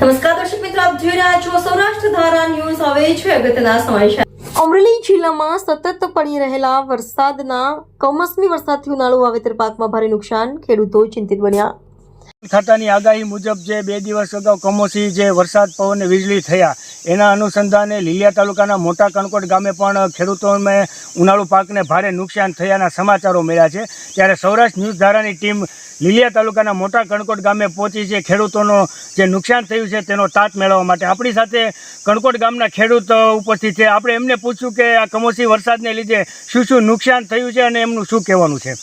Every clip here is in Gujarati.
નમસ્કાર દર્શક મિત્રો, આપ જોઈ રહ્યા છો સૌરાષ્ટ્ર ધારા ન્યૂઝ. હવે છે અગત્યના સમાચાર અમરેલી જિલ્લામાં સતત પડી રહેલા વરસાદના કમોસમી વરસાદથી ઉનાળુ વાવેતર પાકમાં ભારે નુકસાન. ખેડૂતો ચિંતિત બન્યા. ખાતાની આગાહી મુજબ જે બે દિવસ અગાઉ કમોસમી જે વરસાદ, પવન વીજળી થયા એના અનુસંધાને લીલિયા તાલુકાના મોટા કણકોટ ગામે પણ ખેડૂતોને ઉનાળુ પાકને ભારે નુકસાન થયાના સમાચારો મળ્યા છે. ત્યારે સૌરાષ્ટ્ર ન્યૂઝ ધારાની ટીમ લીલિયા તાલુકાના મોટા કણકોટ ગામે પહોંચી છે. ખેડૂતોનો જે નુકસાન થયું છે તેનો તાત મેળવવા માટે આપણી સાથે કણકોટ ગામના ખેડૂત ઉપસ્થિત છે. આપણે એમને પૂછ્યું કે આ કમોસમી વરસાદને લીધે શું શું નુકસાન થયું છે અને એમનું શું કહેવાનું છે?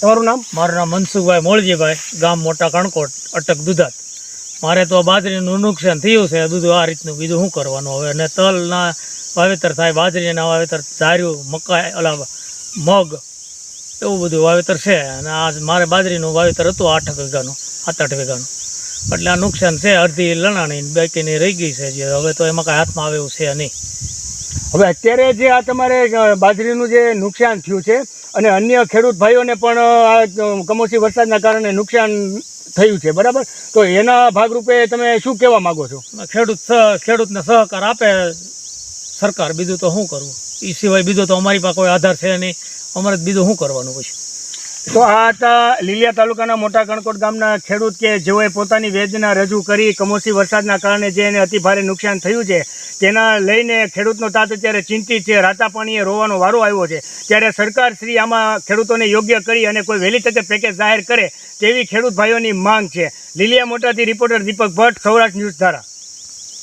તમારું નામ? મારું નામ મનસુખભાઈ મોળજીભાઈ ગામ મોટા કણકોટ અટક દુધાત. મારે તો બાજરીનું નુકસાન થયું છે. બધું આ રીતનું બીજું શું કરવાનું હવે? અને તલના વાવેતર થાય, બાજરીના વાવેતર ધાર્યું મકાઈ, ઓલા મગ, એવું બધું વાવેતર છે. અને આ મારે બાજરીનું વાવેતર હતું આઠ વીઘાનું સાત આઠ વીઘાનું. એટલે આ નુકસાન છે, અડધી લણાણી બાકીની રહી ગઈ છે. જે હવે તો એમાં કાંઈ હાથમાં આવે એવું છે નહીં. હવે અત્યારે જે આ તમારે બાજરીનું જે નુકસાન થયું છે અને અન્ય ખેડૂત ભાઈઓને પણ આ કમોસમી વરસાદના કારણે નુકસાન થયું છે, બરાબર? તો એના ભાગરૂપે તમે શું કહેવા માંગો છો? ખેડૂત ખેડૂતને સહકાર આપે સરકાર, બીજું તો શું કરવું એ સિવાય બીજો તો અમારી પાસે કોઈ આધાર છે નહીં. અમારે બીજું શું કરવાનું પછી? તો આ હતા લીલિયા તાલુકાના મોટા કણકોટ ગામના ખેડૂત કે જેઓએ પોતાની વેદના રજૂ કરી કમોસમી વરસાદના કારણે જે એને અતિભારે નુકસાન થયું છે, તેના લઈને ખેડૂતનો તાત અત્યારે ચિંતિત છે. રાતા પાણીએ રોવાનો વારો આવ્યો છે. ત્યારે સરકાર શ્રી આમાં ખેડૂતોને યોગ્ય કરી અને કોઈ વહેલી તકે પેકેજ જાહેર કરે તેવી ખેડૂત ભાઈઓની માંગ છે. લીલિયા મોટાથી રિપોર્ટર દીપક ભટ્ટ, સૌરાષ્ટ્ર ન્યૂઝ ધારા.